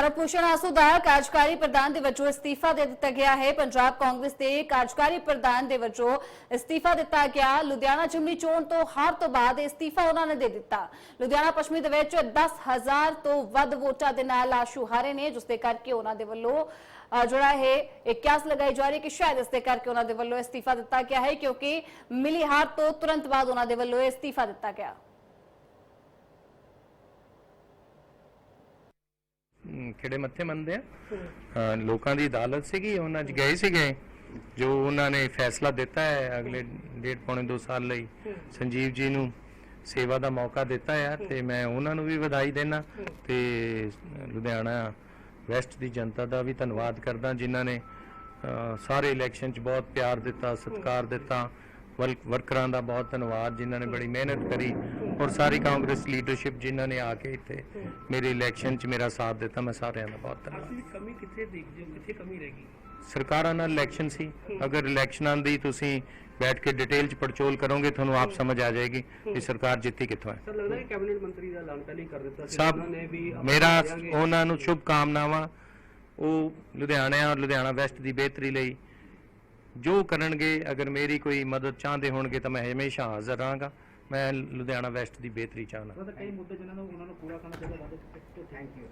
ਤਰਪੂਸ਼ਣ ਆਸੂ ਦਾ ਕਾਰਜਕਾਰੀ ਪ੍ਰਧਾਨ ਦੇ ਵਜੋਂ ਅਸਤੀਫਾ ਦੇ ਦਿੱਤਾ ਗਿਆ ਹੈ ਪੰਜਾਬ ਕਾਂਗਰਸ ਦੇ ਕਾਰਜਕਾਰੀ ਪ੍ਰਧਾਨ ਦੇ ਵਜੋਂ ਅਸਤੀਫਾ ਦਿੱਤਾ ਗਿਆ ਲੁਧਿਆਣਾ ਚਿਮਨੀ ਚੋਣ ਤੋਂ ਹਾਰ ਤੋਂ ਬਾਅਦ ਇਹ ਅਸਤੀਫਾ ਉਹਨਾਂ ਨੇ ਦੇ ਦਿੱਤਾ ਲੁਧਿਆਣਾ ਪੱਛਮੀ ਦੇ ਵਿੱਚ 10000 ਤੋਂ ਵੱਧ ਵੋਟਾਂ ਦੇ ਨਾਲ ਆਸ਼ੂ ਹਾਰੇ ਨੇ ਜਿਸ ਦੇ ਕਰਕੇ ਉਹਨਾਂ ਦੇ ਵੱਲੋਂ ਅ, ਜਿਹੜਾ ਹੈ ਇਹ ਕਿਆਸ ਲਗਾਈ ਜਾ ਰਹੀ ਹੈ ਕਿ ਸ਼ਾਇਦ ਇਸ ਦੇ ਕਰਕੇ ਉਹਨਾਂ ਦੇ ਵੱਲੋਂ ਅਸਤੀਫਾ ਦਿੱਤਾ ਗਿਆ ਹੈ ਕਿਉਂਕਿ ਮਿਲੀ ਹਾਰ ਤੋਂ ਤੁਰੰਤ ਬਾਅਦ ਉਹਨਾਂ ਦੇ ਵੱਲੋਂ ਇਹ ਅਸਤੀਫਾ ਦਿੱਤਾ ਗਿਆ ਖਿੜੇ ਮੱਥੇ ਮੰਨਦੇ ਆ? ਲੋਕਾਂ ਦੀ ਅਦਾਲਤ ਸੀਗੀ ਉਹਨਾਂ 'ਚ ਗਏ ਸੀਗੇ। ਜੋ ਉਹਨਾਂ ਨੇ ਫੈਸਲਾ ਦਿੱਤਾ ਹੈ ਅਗਲੇ ਡੇਢ ਪੌਣੇ 2 ਸਾਲ ਲਈ। ਸੰਜੀਵ ਜੀ ਨੂੰ ਸੇਵਾ ਦਾ ਮੌਕਾ ਦਿੱਤਾ ਹੈ ਤੇ ਮੈਂ ਉਹਨਾਂ ਨੂੰ ਵੀ ਵਧਾਈ ਦੇਣਾ ਤੇ ਲੁਧਿਆਣਾ ਵੈਸਟ ਦੀ ਜਨਤਾ ਦਾ ਵੀ ਧੰਨਵਾਦ ਕਰਦਾ ਜਿਨ੍ਹਾਂ ਨੇ ਸਾਰੇ ਇਲੈਕਸ਼ਨ 'ਚ ਬਹੁਤ ਪਿਆਰ ਦਿੱਤਾ ਸਤਿਕਾਰ ਦਿੱਤਾ। ਵਰਕਰਾਂ ਦਾ ਬਹੁਤ ਧੰਨਵਾਦ ਜਿਨ੍ਹਾਂ ਨੇ ਬੜੀ ਮਿਹਨਤ ਕਰੀ। ਔਰ ਸਾਰੀ ਕਾਂਗਰਸ ਲੀਡਰਸ਼ਿਪ ਜਿਨ੍ਹਾਂ ਨੇ ਆ ਕੇ ਇੱਥੇ ਮੇਰੇ ਇਲੈਕਸ਼ਨ 'ਚ ਮੇਰਾ ਸਾਥ ਦਿੱਤਾ ਮੈਂ ਸਾਰਿਆਂ ਦਾ ਬਹੁਤ ਧੰਨਵਾਦ। ਕਮੀ ਕਿੱਥੇ ਦੇਖਦੇ ਹੋ? ਕਿੱਥੇ ਕਮੀ ਰਹਿ ਗਈ? ਸਰਕਾਰਾਂ ਨਾਲ ਇਲੈਕਸ਼ਨ ਸੀ। ਅਗਰ ਇਲੈਕਸ਼ਨਾਂ ਦੀ ਤੁਸੀਂ ਬੈਠ ਕੇ ਡਿਟੇਲ 'ਚ ਪੜਚੋਲ ਕਰੋਗੇ ਤੁਹਾਨੂੰ ਆਪ ਸਮਝ ਆ ਜਾਏਗੀ ਕਿ ਸਰਕਾਰ ਜਿੱਤੀ ਕਿੱਥੋਂ ਹੈ। ਸਰ ਲੱਗਦਾ ਹੈ ਕੈਬਨਿਟ ਮੰਤਰੀ ਦਾ ਐਲਾਨ ਪਹਿਲਾਂ ਹੀ ਕਰ ਦਿੱਤਾ ਸੀ। ਸਭ ਉਹਨਾਂ ਨੇ ਵੀ ਆਪਾਂ ਮੇਰਾ। ਉਹਨਾਂ ਨੂੰ ਸ਼ੁਭ ਕਾਮਨਾਵਾਂ ਉਹ ਲੁਧਿਆਣਾ ਔਰ ਲੁਧਿਆਣਾ ਵੈਸਟ ਦੀ ਬਿਹਤਰੀ ਲਈ ਜੋ ਕਰਨਗੇ ਅਗਰ ਮੇਰੀ ਕੋਈ ਮਦਦ ਚਾਹੁੰਦੇ ਹੋਣਗੇ ਤਾਂ ਮੈਂ ਹਮੇਸ਼ਾ ਹਾਜ਼ਰ ਰਹਾਂਗਾ। ਮੈਂ ਲੁਧਿਆਣਾ ਵੈਸਟ ਦੀ ਬਿਹਤਰੀ ਚਾਹਨਾ। ਤਾਂ ਕਈ ਮੁੱਦੇ ਜਿਨ੍ਹਾਂ ਨੂੰ, ਉਹਨਾਂ ਨੂੰ ਪੂਰਾ ਕਰਨਾ ਚਾਹੀਦਾ ਥੈਂਕ ਯੂ